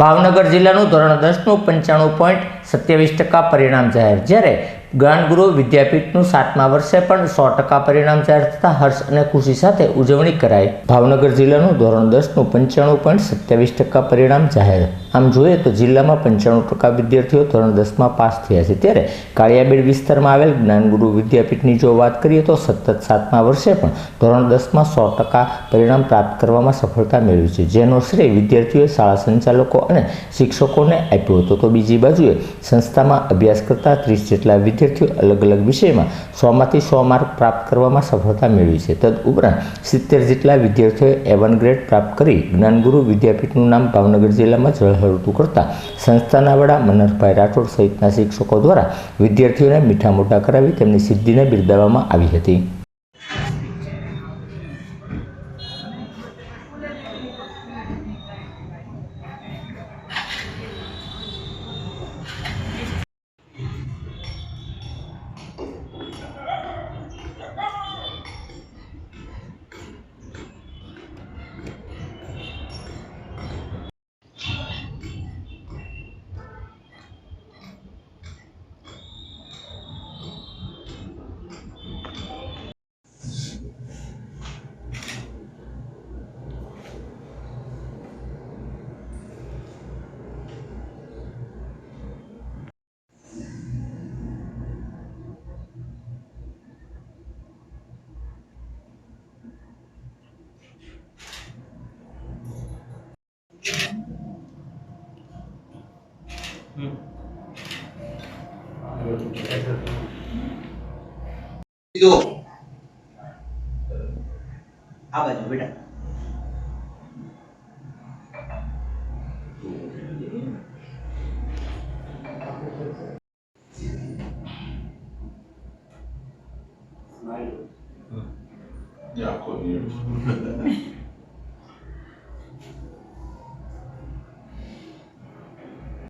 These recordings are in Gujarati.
ભાવનગર જિલ્લાનું ધોરણ દસનું પંચાણું પોઈન્ટ સત્યાવીસ ટકા પરિણામ જાહેર. જ્યારે જ્ઞાનગુરુ વિદ્યાપીઠનું સાતમા વર્ષે પણ સો ટકા પરિણામ જાહેર થતાં હર્ષ અને ખુશી સાથે ઉજવણી કરાઈ. ભાવનગર જિલ્લાનું ધોરણ દસનું પંચાણું પોઈન્ટ સત્યાવીસ ટકા પરિણામ જાહેર. આમ જોઈએ તો જિલ્લામાં પંચાણું ટકા વિદ્યાર્થીઓ ધોરણ દસમાં પાસ થયા છે. ત્યારે કાળિયાબેડ વિસ્તારમાં આવેલ જ્ઞાનગુરુ વિદ્યાપીઠની જો વાત કરીએ તો સતત સાતમા વર્ષે પણ ધોરણ દસમાં સો ટકા પરિણામ પ્રાપ્ત કરવામાં સફળતા મેળવી છે. જેનો શ્રેય વિદ્યાર્થીઓએ શાળા સંચાલકો અને શિક્ષકોને આપ્યો હતો. તો બીજી બાજુએ સંસ્થામાં અભ્યાસ કરતા ત્રીસ જેટલા વિદ્યાર્થીઓ અલગ અલગ વિષયમાં સોમાંથી સો માર્ક પ્રાપ્ત કરવામાં સફળતા મેળવી છે. તદ ઉપરાંત સિત્તેર જેટલા વિદ્યાર્થીઓએ એવન ગ્રેડ પ્રાપ્ત કરી જ્ઞાનગુરુ વિદ્યાપીઠનું નામ ભાવનગર જિલ્લામાં ઝળહળતું કરતા સંસ્થાના વડા મનહરભાઈ રાઠોડ સહિતના શિક્ષકો દ્વારા વિદ્યાર્થીઓને મીઠા મોઢા કરાવી તેમની સિદ્ધિને બિરદાવવામાં આવી હતી. સીધો આ બાજુ બેટા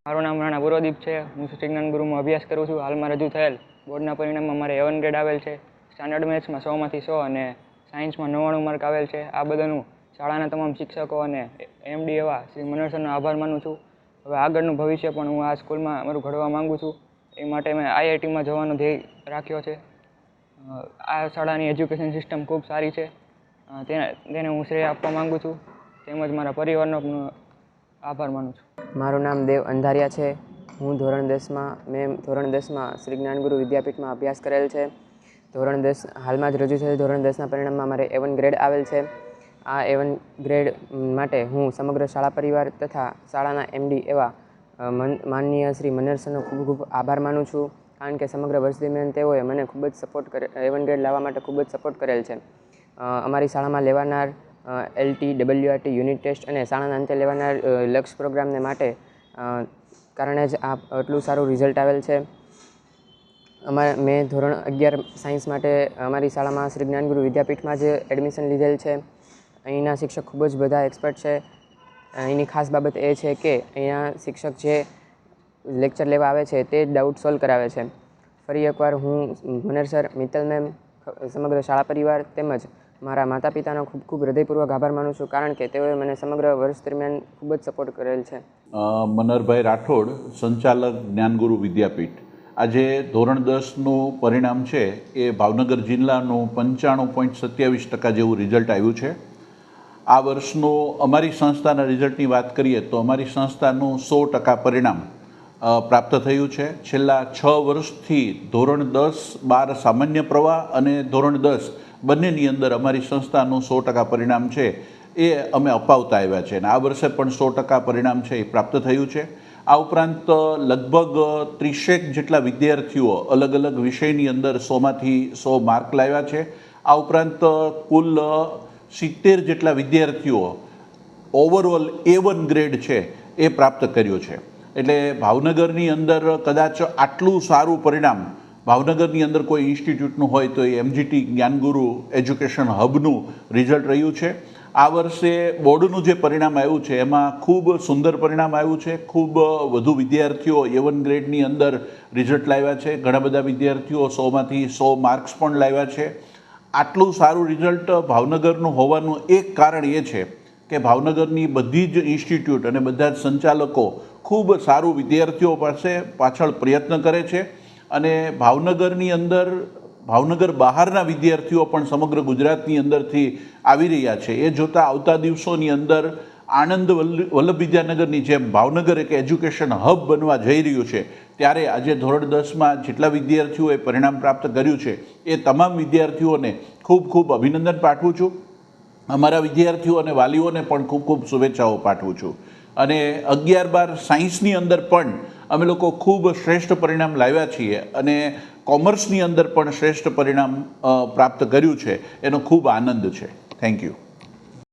મારું નામ રાણા ગુરુદીપ છે. હું શ્રી જ્ઞાન ગુરુમાં અભ્યાસ કરું છું. હાલમાં રજૂ થયેલ બોર્ડના પરિણામમાં મારે એવન ગ્રેડ આવેલ છે. સ્ટાન્ડર્ડ મેથ્સમાં સોમાંથી સો અને સાયન્સમાં નવ્વાણું માર્ક આવેલ છે. આ બધાનું શાળાના તમામ શિક્ષકો અને એમડી એવા શ્રી મનોહર આભાર માનું છું. હવે આગળનું ભવિષ્ય પણ હું આ સ્કૂલમાં મારું ઘડવા માંગુ છું. એ માટે મેં આઈઆઈટીમાં જવાનો ધ્યેય રાખ્યો છે. આ શાળાની એજ્યુકેશન સિસ્ટમ ખૂબ સારી છે. તેને તેને હું શ્રેય આપવા માગું છું. તેમજ મારા પરિવારનો આભાર માનું છું. મારું નામ દેવ અંધારિયા છે. હું ધોરણ દસમાં મેં ધોરણ દસમાં શ્રી જ્ઞાનગુરુ વિદ્યાપીઠમાં અભ્યાસ કરેલ છે. ધોરણ દસ, હાલમાં જ રજૂ થયેલ ધોરણ દસના પરિણામમાં મારે એવન ગ્રેડ આવેલ છે. આ એવન ગ્રેડ માટે હું સમગ્ર શાળા પરિવાર તથા શાળાના એમડી એવા મન, માનનીય શ્રી મનર ખૂબ ખૂબ આભાર માનું છું. કારણ કે સમગ્ર વર્ષ દરમિયાન તેઓએ મને ખૂબ જ સપોર્ટ કરે એવન ગ્રેડ લાવવા માટે ખૂબ જ સપોર્ટ કરેલ છે. અમારી શાળામાં લેવાનાર એલટી ડબલ્યુઆરટી યુનિટ ટેસ્ટ અને શાળાના અંતે લેવાના લક્ષ પ્રોગ્રામને માટે કારણે જ આ આટલું સારું રિઝલ્ટ આવેલ છે. અમારે મેં ધોરણ અગિયાર સાયન્સ માટે અમારી શાળામાં શ્રી જ્ઞાનગુરુ વિદ્યાપીઠમાં જ એડમિશન લીધેલ છે. અહીંના શિક્ષક ખૂબ જ બધા એક્સપર્ટ છે. અહીંની ખાસ બાબત એ છે કે અહીંયા શિક્ષક જે લેક્ચર લેવા આવે છે તે ડાઉટ સોલ્વ કરાવે છે. ફરી એકવાર હું મનર સર, મિત્તલ મેમ સમગ્ર શાળા પરિવાર તેમજ મારા માતા પિતાનો ખૂબ ખૂબ હૃદયપૂર્વક આભાર માનું છું કારણ કે તેઓએ મને સમગ્ર વર્ષ દરમિયાન ખૂબ જ સપોર્ટ કરેલ છે. મનરભાઈ રાઠોડ, સંચાલક જ્ઞાનગુરુ વિદ્યાપીઠ. આજે ધોરણ દસનું પરિણામ છે, એ ભાવનગર જિલ્લાનું પંચાણું પોઈન્ટ સત્યાવીસ ટકા જેવું રિઝલ્ટ આવ્યું છે. આ વર્ષનું અમારી સંસ્થાના રિઝલ્ટની વાત કરીએ તો અમારી સંસ્થાનું સો ટકા પરિણામ પ્રાપ્ત થયું છે. છેલ્લા છ વર્ષથી ધોરણ દસ બાર સામાન્ય પ્રવાહ અને ધોરણ દસ બંનેની અંદર અમારી સંસ્થાનું સો ટકા પરિણામ છે, એ અમે અપાવતા આવ્યા છે. અને આ વર્ષે પણ સો ટકા પરિણામ છે એ પ્રાપ્ત થયું છે. આ ઉપરાંત, લગભગ ત્રીસેક જેટલા વિદ્યાર્થીઓ અલગ અલગ વિષયની અંદર સોમાંથી સો માર્ક લાવ્યા છે. આ ઉપરાંત, કુલ સિત્તેર જેટલા વિદ્યાર્થીઓ ઓવરઓલ એ વન ગ્રેડ છે એ પ્રાપ્ત કર્યો છે. એટલે ભાવનગરની અંદર કદાચ આટલું સારું પરિણામ ભાવનગરની અંદર કોઈ ઇન્સ્ટિટ્યૂટનું હોય તો એ એમજીટી જ્ઞાનગુરુ એજ્યુકેશન હબનું રિઝલ્ટ રહ્યું છે. આ વર્ષે બોર્ડનું જે પરિણામ આવ્યું છે, એમાં ખૂબ સુંદર પરિણામ આવ્યું છે. ખૂબ વધુ વિદ્યાર્થીઓ એવન ગ્રેડની અંદર રિઝલ્ટ લાવ્યા છે. ઘણા બધા વિદ્યાર્થીઓ સોમાંથી સો માર્ક્સ પણ લાવ્યા છે. આટલું સારું રિઝલ્ટ ભાવનગરનું હોવાનું એક કારણ એ છે કે ભાવનગરની બધી જ ઇન્સ્ટિટ્યૂટ અને બધા જ સંચાલકો ખૂબ સારું વિદ્યાર્થીઓ પાસે પાછળ પ્રયત્ન કરે છે. અને ભાવનગરની અંદર, ભાવનગર બહારના વિદ્યાર્થીઓ પણ સમગ્ર ગુજરાતની અંદરથી આવી રહ્યા છે. એ જોતાં આવતા દિવસોની અંદર આણંદ વલ્લ- વલ્લભ વિદ્યાનગરની જેમ ભાવનગર એક એજ્યુકેશન હબ બનવા જઈ રહ્યું છે. ત્યારે આજે ધોરણ દસમાં જેટલા વિદ્યાર્થીઓએ પરિણામ પ્રાપ્ત કર્યું છે, એ તમામ વિદ્યાર્થીઓને ખૂબ ખૂબ અભિનંદન પાઠવું છું. અમારા વિદ્યાર્થીઓ અને વાલીઓને પણ ખૂબ ખૂબ શુભેચ્છાઓ પાઠવું છું. અને અગિયાર બાર સાયન્સની અંદર પણ અમે લોકો ખૂબ શ્રેષ્ઠ પરિણામ લાવ્યા છીએ અને કોમર્સની અંદર પણ શ્રેષ્ઠ પરિણામ પ્રાપ્ત કર્યું છે. એનો ખૂબ આનંદ છે. Thank you